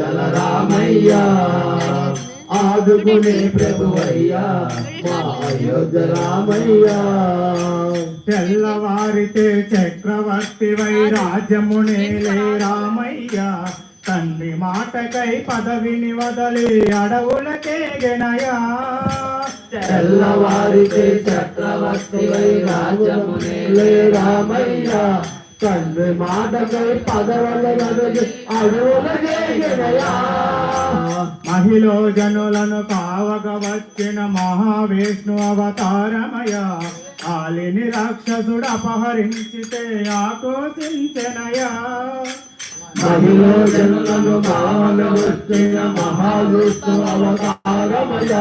రామయ్యా ఆదుకునే ప్రభువయ్యా మా అయోధ్య రామయ్యా. తెల్లవారితే చక్రవర్తి వై రాజ్యమునేలే రామయ్య. తండ్రి మాటకై పదవిని వదలి అడవులకే గెనయా తెల్లవారితే చక్రవర్తి వై రాజమునేలే రామయ్యా. తండ్రి మాటకై పదవుల వదలి అడవులకే గెనయా మహిళ జనులను కావగ వచ్చిన మహావిష్ణు అవతారమయ. ఆలిని రాక్షసుడు అపహరించితే ఆకోచించెనయా మహిళ జనులను భావన వచ్చిన మహావిష్ణు అవతారమయ.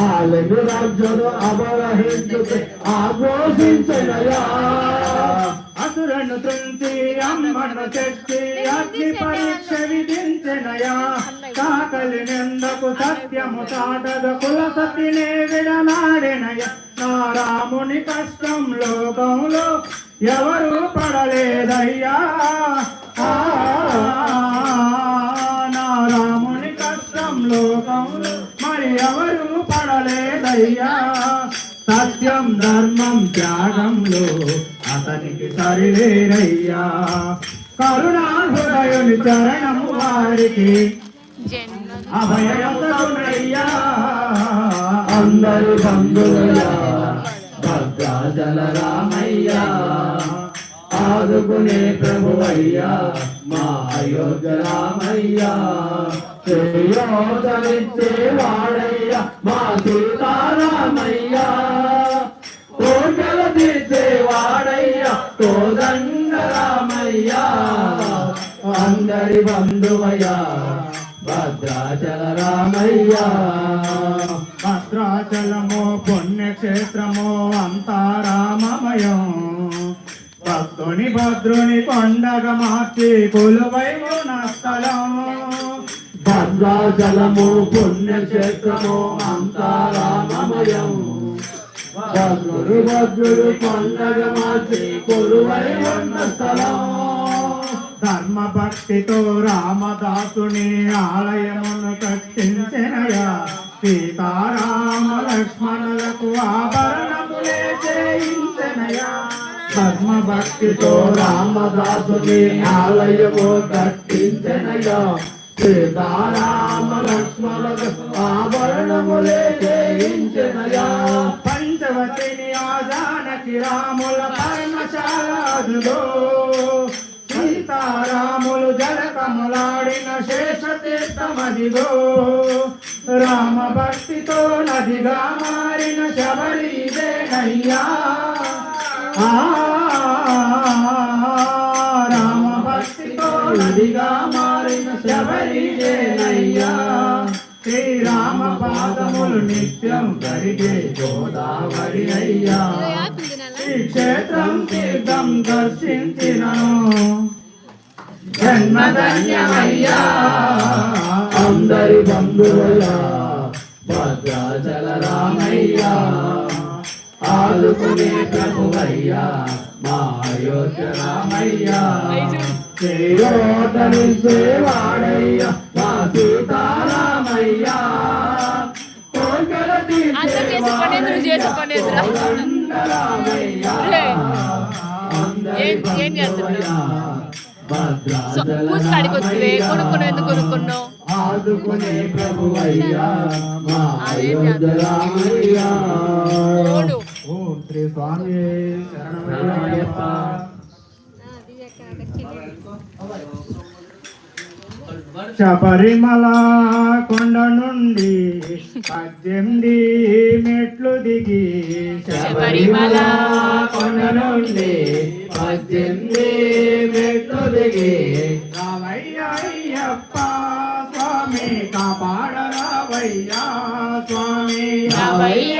ఆలయ రాజ్యుడు అపరహించుతే ఆఘోషించనయా అసురను తుంచి అమ్మను తెచ్చి అగ్ని పరీక్ష విధించెనయా? కాకలి నిందకు సత్యము చాటద కుల సతినే విడనాడెనయ? నా రాముని కష్టం లోకంలో ఎవరు పడలేదయ్యా. ఆ, నా రాముని కష్టం లోకంలో మరి ఎవరు పడలేదయ్యా. సత్యం ధర్మం త్యాగంలో అతనికి సరిలేరయ్యా కరుణా హృదయుని చరణం వారికి అభయమయ్యా అందరి బంధువులయ్యా భద్రాచల రామయ్యా. ఆదుకునే ప్రభువయ్యా మా అయోధ్య రామయ్యా శ్రేయోదరిచ్చే వాడయ్యా. మా సీతారామయ్యా. అందరి బంధువయ్యా భద్రాచల రామయ్య. భద్రాచలము పుణ్యక్షేత్రము అంతా రామమయం. భక్తుని భద్రుని పండగ మార్చి కొలువై ఉన్న స్థలం. భద్రాచలము పుణ్యక్షేత్రము అంతా రామమయం. భద్రుడు భద్రుడు పండగ మార్చి కొలువై ఉన్న స్థలం. ధర్మ భక్తితో రామదాసుని ఆలయమును కట్టించెనయా సీతారామ లక్ష్మణులకు ఆభరణములే చేయించెనయా ధర్మ భక్తితో రామదాసుని ఆలయము కట్టించనయ్యా సీతారామ లక్ష్మణులకు ఆభరణములే చేయించనయ్యా పంచవతిని ఆజానకి రాముల పర్ణశాలాదులో సీతారాములు జలకములాడిన శేషతీర్థమదిగో రామ భక్తితో నదిగా మారిన శబరిదేనయ్యా రామ భక్తితో నదిగా మారిన శబరిదేనయ్యా శ్రీరామ పాదములు నిత్యం కరిగే గోదావరి అయ్యా క్షేత్రం తీర్థం దర్శించినను. జన్మధన్యమయ్యా. అందరి బంధువులా భద్రాచల రామయ్యా ఆదుకునే ప్రభువయ్యా మా అయోధ్య రామయ్యా సేవాడయ్యా మా సీతారామయ్యా. రామయ్యా ఏం- ఏం చేస్తున్నావు? పూసకాడికి వస్తుంది కొనుక్కున్నావు ఎందుకు కొనుక్కున్నావు? ఆదుకునే మా ఓం శ్రీ స్వామి శరణమయ్యప్ప శబరిమల కొండ నుండి పద్దెనిమిది మెట్లు దిగి శబరిమల కొండ నుండి పద్దెనిమిది మెట్లు దిగి రావయ్య అయ్యప్ప స్వామి కాపాడ రావయ్యా స్వామి. రావయ్య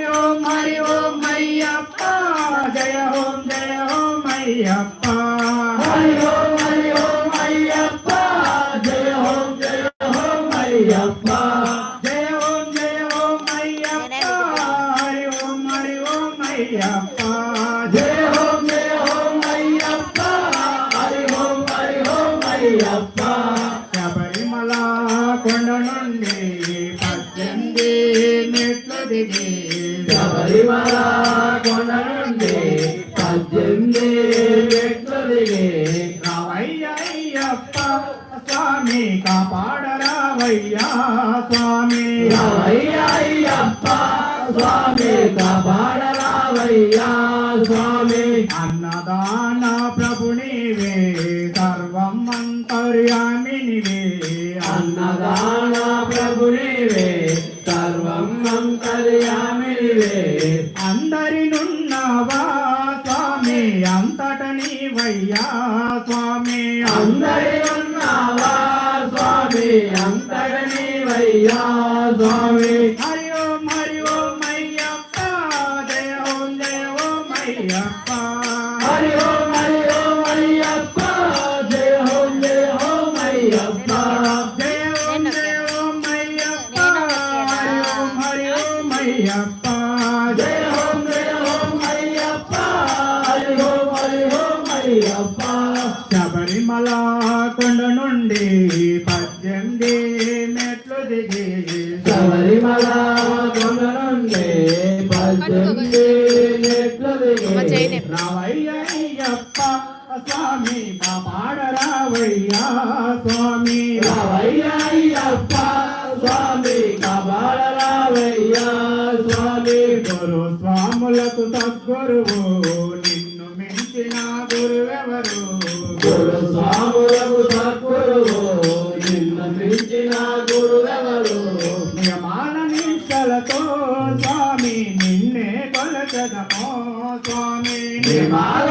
స్వామి. అయ్యప్ప స్వామి కబాడరావయ్యా స్వామి. అన్నదాన ప్రభునివే సర్వం అంతర్యామినివే అన్నదాన ప్రభునివే సర్వం అంతర్యామినివే అందరి నున్నవా స్వామి అంతట నీవయ్యా స్వామి. అందరి అయ్యప్ప శబరిమల కొండ నుండి పద్దెనిమిది మెట్లు దిగి శబరిమల కొండ నుండి పద్దెనిమిది మెట్లు దిగి రావయ్యప్ప స్వామి పాపాడ రావయ్యా స్వామి. రావయ్యప్ప స్వామి కబాడ రావయ్యా స్వామి. గురు స్వాములకు సద్గురువు ఇచ్చిన గురువెవరు గురు సాములకు సద్గురువు నిన్ను మించిన గురువెవరు నియమాల నిష్టలతో స్వామి నిన్నే కొలచదమో స్వామి నియమాల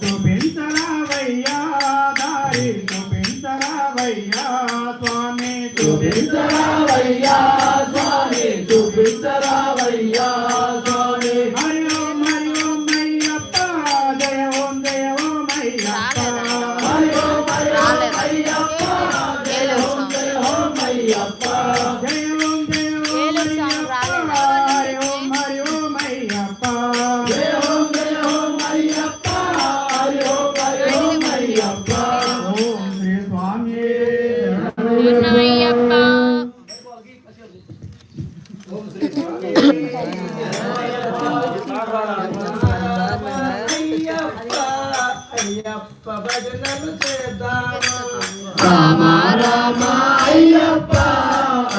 రామ రామ అయ్యప్ప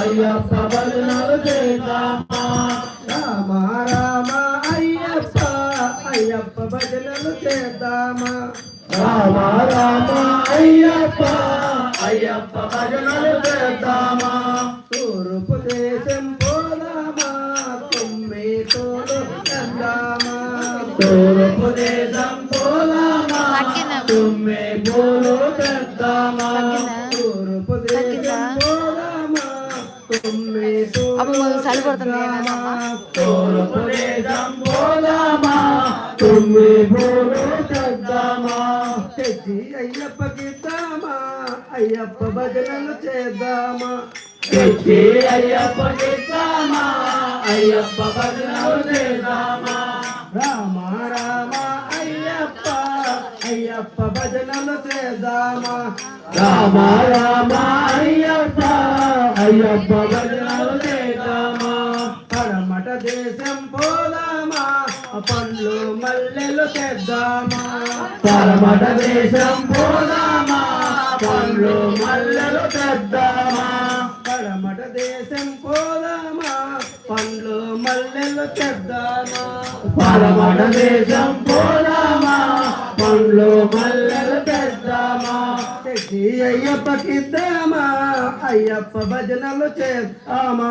అయ్యప్ప బలనలు చేద్దామా చేద్దామా? రామ రామ అయ్యప్ప అయ్యప్ప భజనలు చేద్దామా? తూర్పు దేశం పోదామా? తుమ్మి తోడు కందామా? తూర్పు దేశం పోదామా? తుమ్మి సరిపడుతుంది తూర్పు దేశం పోదామా? తుమ్మి పూలు తెద్దామా తెచ్చి అయ్యప్పకిద్దామా అయ్యప్ప భజనలు చేద్దామా? తెచ్చి అయ్యప్ప చేద్దామా అయ్యప్ప భజనలు చేద్దామా? రామ రామ అయ్యప్ప అయ్యప్ప భజనలు చేద్దామా? రామ రామ అయ్యప్ప అయ్యప్ప మల్లెలు తెద్దామా పరమట దేశం పోదామా పండ్లు మల్లెలు తెద్దామా పరమట దేశం పోదామా పండ్లు మల్లెలు తెద్దామా పరమట దేశం పోదామా పండ్లు మల్లెలు తెద్దామా తెచ్చి అయ్యప్పకిద్దామా అయ్యప్ప భజనలు చేద్దామా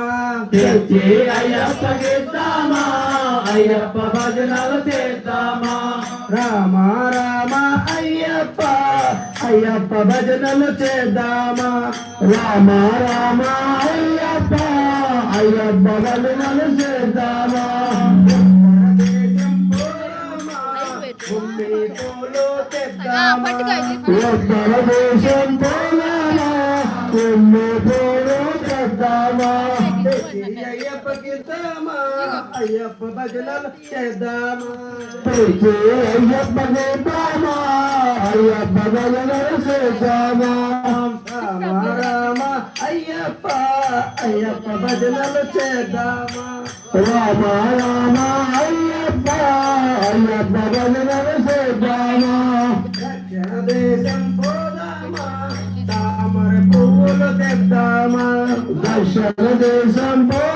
తెచ్చి అయ్యప్ప చేద్దామా అయ్యప్ప భజనలు చేద్దామా రామ రామ అయ్యప్ప అయ్యప్ప భజనలు చేద్దామా? రామ రామ అయ్యప్ప అయ్యప్ప భజనలు చేద్దామా? ఉత్తర అయ్యప్ప భజనలు చేద్దామా అయ్యప్ప చేద్దామా? అయ్యప్ప భజనలు చేద్దామా? రామ రామ అయ్యప్ప అయ్యప్ప భజనలు చేద్దామా? రామ రామ అయ్యప్ప అయ్యప్ప భజనలు చేద్దామా? దక్షిణ దేశం పోదామా? తామర పువ్వులు తెద్దామా? దర్శన దేశం పోరామా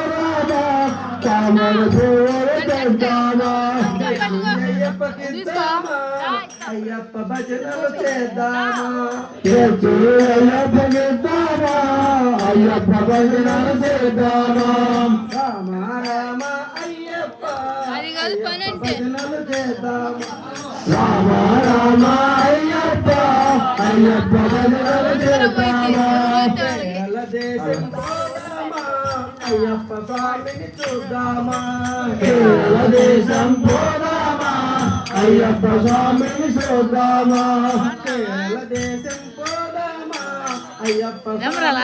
అయ్యప్ప భజనలు చేద్దామా అయ్యప్ప చేద్దామా అయ్యప్ప భజనలు చేద్దామా రామ రామ అయ్యప్ప భజనలు చేద్దామా రామ రామ అయ్యప్ప అయ్యప్ప భజనలు చేద్దామా దేశం అయ్యప్ప స్వామిని చూద్దామా కేరళ దేశం పోదామా అయ్యప్ప స్వామిని చూద్దామా కేరళ దేశం పోదామా అయ్యప్ప కేరళ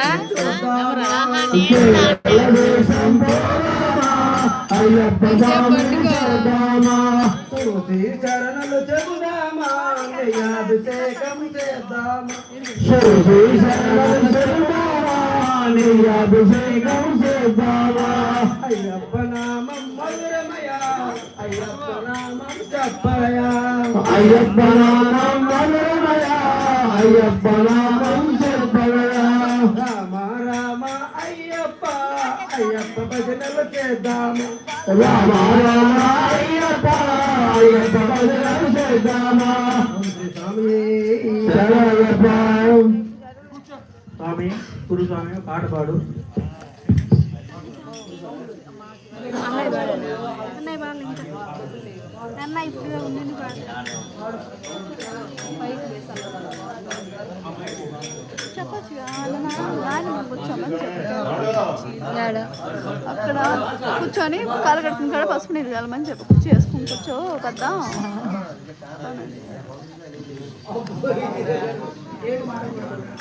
దేశం పోదామా అయ్యప్ప స్వామిని చూద్దామా చరణలు చెబుదామా అభిషేకం చేద్దామా అభిషేకం చేద్దామా? అయ్యప్ప నామం మధురమయ అయ్యప్ప నామం చెప్పయా అయ్యప్ప నామం మనోమయ అయ్యప్ప నామం చెప్పలయా రామ రామ అయ్యప్ప. అయ్యప్ప భజనలు చేద్దాము. రామ రామ అయ్యప్ప అయ్యప్ప భజనలు చేద్దామా? స్వామి. శరణయ్యప్ప స్వామి గురు స్వామి పాట పాడు. అన్నయ్య అక్కడ కూర్చొని కాలు కడుతుంది పసుపు నీళ్ళు కలమని చెప్పి. కూర్చో వేసుకుని కూర్చో కదా రాత్రి